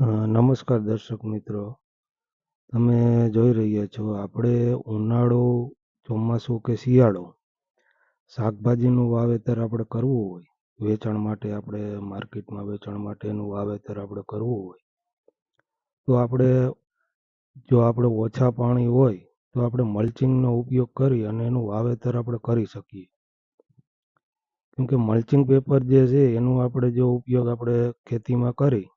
નમસ્કાર દર્શક મિત્રો. તમે જોઈ રહ્યા છો આપણે ઉનાળો, ચોમાસું કે શિયાળો? શાકભાજીનું વાવેતર આપણે કરવું હોય, વેચાણ માટે આપણે માર્કેટમાં વેચાણ માટેનું વાવેતર આપણે કરવું હોય, તો આપણે જો આપણે ઓછા પાણી હોય, તો આપણે મલ્ચિંગનો ઉપયોગ કરી અને એનું વાવેતર આપણે કરી શકીએ. કેમકે મલ્ચિંગ પેપર જે છે, એનું આપણે જો ઉપયોગ આપણે ખેતીમાં કરી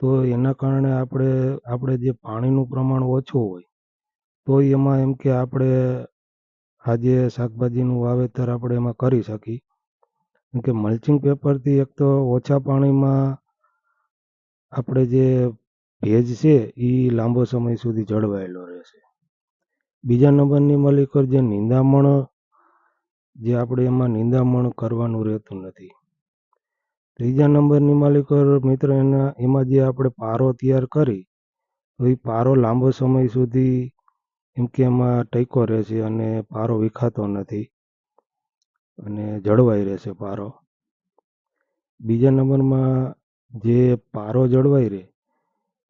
તો એના કારણે આપણે આપણે જે પાણીનું પ્રમાણ ઓછું હોય, તો એમાં એમ કે આપણે આજે શાકભાજીનું વાવેતર આપણે એમાં કરી શકીએ. કેમ કે મલ્ચિંગ પેપરથી એક તો ઓછા પાણીમાં આપણે જે ભેજ છે, એ લાંબો સમય સુધી જળવાયેલો રહેશે. બીજા નંબરની મલિકર જે નિંદામણ, જે આપણે એમાં નિંદામણ કરવાનું રહેતું નથી. ત્રીજા નંબરની માલિકર મિત્ર, એના, એમાં જે આપણે પારો તૈયાર કરી, તો એ પારો લાંબો સમય સુધી એમ કે એમાં ટેકો રહેશે અને પારો વિખાતો નથી અને જળવાઈ રહેશે પારો. બીજા નંબરમાં જે પારો જળવાઈ રહે,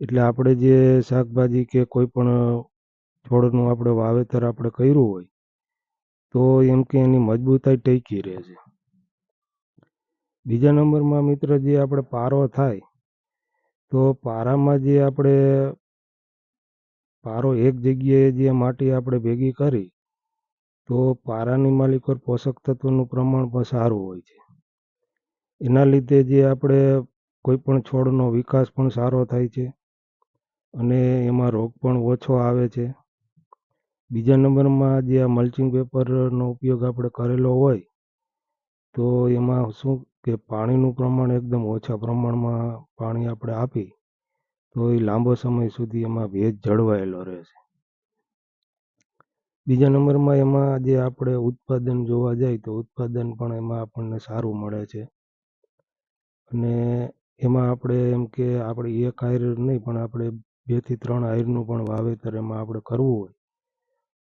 એટલે આપણે જે શાકભાજી કે કોઈ પણ છોડનું આપણે વાવેતર આપણે કર્યું હોય, તો એમ કે એની મજબૂતાઈ ટકી રહેશે બીજા નંબરમાં મિત્ર જે આપણે પારો થાય, તો પારામાં જે આપણે પારો એક જગ્યાએ જે માટી આપણે ભેગી કરી, તો પારાની માલિકો પોષક તત્વોનું પ્રમાણ પણ સારું હોય છે. એના લીધે જે આપણે કોઈ પણ છોડનો વિકાસ પણ સારો થાય છે અને એમાં રોગ પણ ઓછો આવે છે. બીજા નંબરમાં જે આ મલ્ચિંગ પેપરનો ઉપયોગ આપણે કરેલો હોય, તો એમાં શું કે પાણીનું પ્રમાણ એકદમ ઓછા પ્રમાણમાં પાણી આપણે આપી, તો એ લાંબો સમય સુધી એમાં ભેજ જળવાયેલો રહેશે. બીજા નંબરમાં એમાં જે આપણે ઉત્પાદન જોવા જાય તો ઉત્પાદન પણ એમાં આપણને સારું મળે છે. અને એમાં આપણે એમ કે આપણે એક આયર નહીં, પણ આપણે બેથી ત્રણ આયરનું પણ વાવેતર એમાં આપણે કરવું હોય,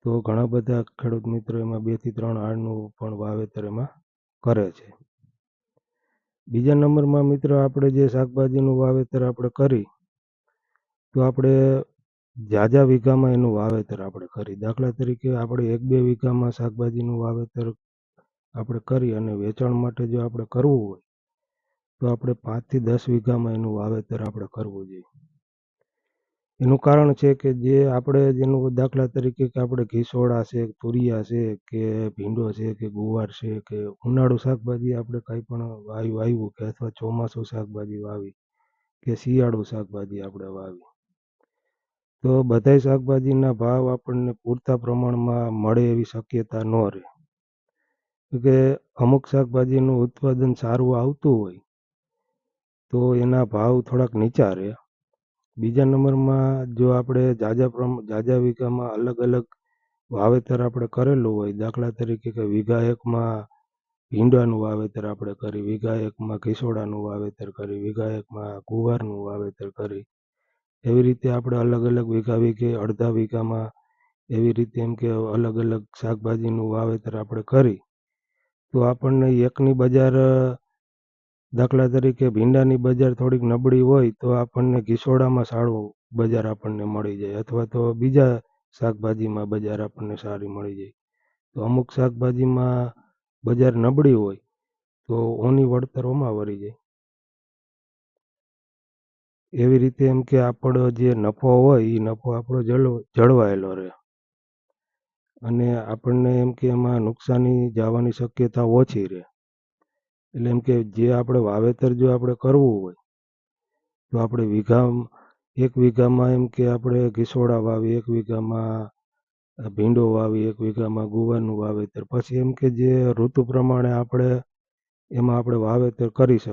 તો ઘણા બધા ખેડૂત મિત્રો એમાં બેથી ત્રણ આયરનું પણ વાવેતર એમાં કરે છે. બીજા નંબરમાં મિત્ર આપણે જે શાકભાજીનું વાવેતર આપણે કરી, તો આપણે ઝાઝા વીઘામાં એનું વાવેતર આપણે કરી. દાખલા તરીકે આપણે એક બે વીઘામાં શાકભાજીનું વાવેતર આપણે કરી અને વેચાણ માટે જો આપણે કરવું હોય, તો આપણે પાંચથી દસ વીઘામાં એનું વાવેતર આપણે કરવું જોઈએ. એનું કારણ છે કે જે આપણે જેનું દાખલા તરીકે કે આપણે ઘીસોડા છે, તુરિયા છે, કે ભીંડો છે, કે ગુવાર છે, કે ઉનાળુ શાકભાજી આપણે કંઈ પણ વાવી વાવ્યું કે અથવા ચોમાસું શાકભાજી વાવી કે શિયાળુ શાકભાજી આપણે વાવી. તો બધાય શાકભાજીના ભાવ આપણને પૂરતા પ્રમાણમાં મળે એવી શક્યતા ન રહે. કે અમુક શાકભાજીનું ઉત્પાદન સારું આવતું હોય તો એના ભાવ થોડાક નીચા રહે. બીજા નંબરમાં જો આપણે ઝાઝા પ્રમ ઝાઝા વીઘામાં અલગ અલગ વાવેતર આપણે કરેલું હોય, દાખલા તરીકે કે વીઘા એકમાં ભીંડાનું વાવેતર આપણે કરી વીઘા એકમાં કિસોડાનું વાવેતર કરી વીઘા એકમાં ગુવારનું વાવેતર કરી, એવી રીતે આપણે અલગ અલગ વીઘા વીઘે, અડધા વીઘામાં એવી રીતે એમ કે અલગ અલગ શાકભાજીનું વાવેતર આપણે કરી, તો આપણને એકની બજાર દાખલા તરીકે ભીંડાની બજાર થોડીક નબળી હોય તો આપણને ઘીસોડામાં સારું બજાર આપણને મળી જાય અથવા તો બીજા શાકભાજીમાં બજાર આપણને સારી મળી જાય. તો અમુક શાકભાજીમાં બજાર નબળી હોય તો ઓની વળતર ઓમાં વળી જાય. એવી રીતે એમ કે આપણો જે નફો હોય એ નફો આપણો જળ જળવાયેલો રહે. અને આપણને એમ કે એમાં નુકસાની જવાની શક્યતા ઓછી રહે. એટલે એમ કે જે આપણે વાવેતર જો આપણે કરવું હોય, તો આપણે વીઘા એક વીઘામાં એમ કે આપણે ઘીસોડા વાવી એક વીઘામાં ભીંડો વાવી એક વીઘામાં ગુવારનું વાવેતર. પછી એમ કે જે ઋતુ પ્રમાણે આપણે, એમાં આપણે વાવેતર કરી શકીએ.